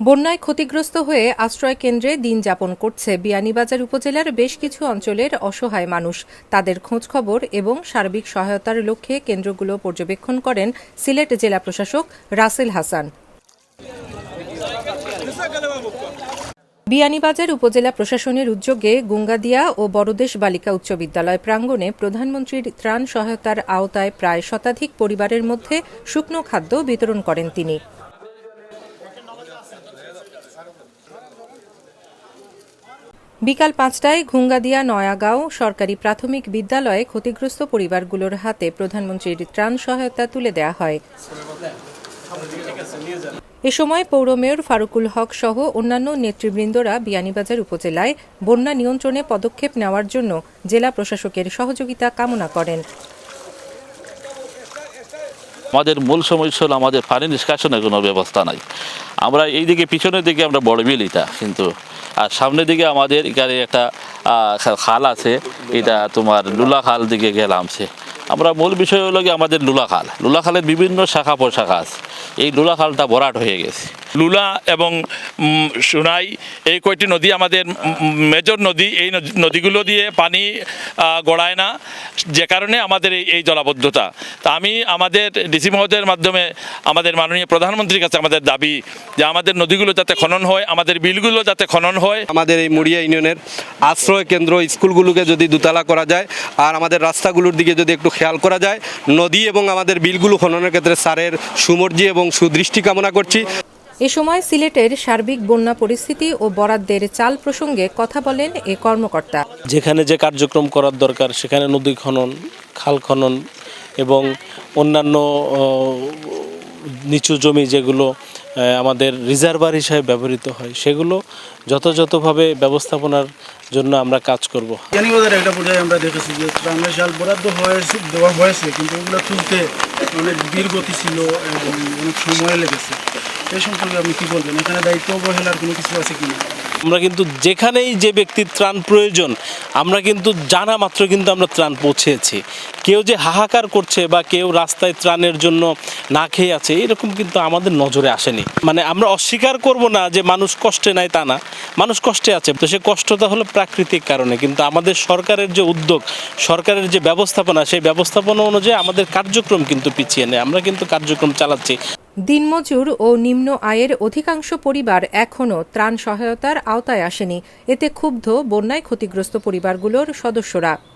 বন্যায় ক্ষতিগ্রস্ত হয়ে আশ্রয় কেন্দ্রে দিন যাপন করছে বিয়ানীবাজার উপজেলার বেশ কিছু অঞ্চলের অসহায় মানুষ। তাদের খোঁজখবর এবং সার্বিক সহায়তার লক্ষ্যে কেন্দ্রগুলো পর্যবেক্ষণ করেন সিলেট জেলা প্রশাসক রাসেল হাসান। বিয়ানীবাজার উপজেলা প্রশাসনের উদ্যোগে গুঙ্গাদিয়া ও বড়দেশ বালিকা উচ্চ বিদ্যালয় প্রাঙ্গণে প্রধানমন্ত্রীর ত্রাণ সহায়তার আওতায় প্রায় শতাধিক পরিবারের মধ্যে শুকনো খাদ্য বিতরণ করেন তিনি। বিকাল পাঁচটায় ঘুঙ্গাদিয়া নয়াগাঁও সরকারি প্রাথমিক বিদ্যালয়ে ক্ষতিগ্রস্ত পরিবারগুলোর হাতে প্রধানমন্ত্রীর ত্রাণ সহায়তা তুলে দেওয়া হয়। এ সময় পৌর মেয়র ফারুকুল হক সহ অন্যান্য নেতৃবৃন্দরা বিয়ানীবাজার উপজেলায় বন্যা নিয়ন্ত্রণে পদক্ষেপ নেওয়ার জন্য জেলা প্রশাসকের সহযোগিতা কামনা করেন। আমাদের মূল সমস্যা হলো আমাদের পানি নিষ্কাশনের কোনো ব্যবস্থা নাই। আমরা এই দিকে পিছনের দিকে আমরা বড় বিলিটা কিন্তু আর সামনের দিকে আমাদের এখানে একটা খাল আছে, এটা তোমার লুলা খাল দিকে গেলাম সে। আমরা মূল বিষয় হলো কি আমাদের লুলাখাল লুলাখালের বিভিন্ন শাখা প্রশাখা আছে। এই লুলা খালটা ভরাট হয়ে গেছে। লুলা এবং সোনাই এই কয়টি নদী আমাদের মেজর নদী এই নদী- নদীগুলো দিয়ে পানি গড়ায় না যে কারণে আমাদের এই এই জলাবদ্ধতা। তা আমি আমাদের ডিসি মহোদয়ের মাধ্যমে আমাদের মাননীয় প্রধানমন্ত্রীর কাছে আমাদের দাবি যে আমাদের নদীগুলো যাতে খনন হয় আমাদের বিলগুলো যাতে খনন হয়। আমাদের এই মুড়িয়া ইউনিয়নের আশ্রয় কেন্দ্র স্কুলগুলোকে যদি দুতলা করা যায় আর আমাদের রাস্তাগুলোর দিকে যদি একটু খেয়াল করা যায়। নদী এবং আমাদের বিলগুলো খননের ক্ষেত্রে সারের সুমর্জি এবং সুদৃষ্টি কামনা করছি। এ সময় সিলেটের সার্বিক বন্যা পরিস্থিতি ও বরাদ্দের চাল প্রসঙ্গে কথা বলেন এ কর্মকর্তা। যেখানে যে কার্যক্রম করার দরকার সেখানে নদী খনন খাল খনন এবং অন্যান্য নিচু জমি যেগুলো আমাদের রিজার্ভার হিসাবে ব্যবহৃত হয়, সেগুলো যথাযথভাবে ব্যবস্থাপনার জন্য আমরা কাজ করব। জ্ঞানীবাজার একটা পর্যায়ে আমরা দেখেছি যে ত্রাণের সাল বরাদ্দ হয়েছে, দেওয়া হয়েছে, কিন্তু ওগুলো তুলতে অনেক গতি ছিল এবং অনেক সময় লেগেছে। এই সম্পর্কে আপনি কী বলবেন? এখানে দায়িত্ব অবহেলার কোনো কিছু আছে কিনা? আমরা কিন্তু যেখানেই যে ব্যক্তির ত্রাণ প্রয়োজন, আমরা কিন্তু জানা মাত্র কিন্তু আমরা ত্রাণ পৌঁছেছি। কেউ যে হাহাকার করছে বা কেউ রাস্তায় ত্রাণের জন্য না খেয়ে আছে, এরকম কিন্তু আমাদের নজরে আসেনি। মানে আমরা অস্বীকার করব না যে মানুষ কষ্টে নাই তা না। মানুষ কষ্টে আছে, তো সে কষ্টটা হলো প্রাকৃতিক কারণে। কিন্তু আমাদের সরকারের যে উদ্যোগ, সরকারের যে ব্যবস্থাপনা, সেই ব্যবস্থাপনা অনুযায়ী আমাদের কার্যক্রম কিন্তু পিছিয়ে নেয় আমরা কিন্তু কার্যক্রম চালাচ্ছি। দিনমজুর ও নিম্ন আয়ের অধিকাংশ পরিবার এখনও ত্রাণ সহায়তার আওতায় আসেনি। এতে ক্ষুব্ধ, বন্যায় ক্ষতিগ্রস্ত পরিবারগুলোর সদস্যরা।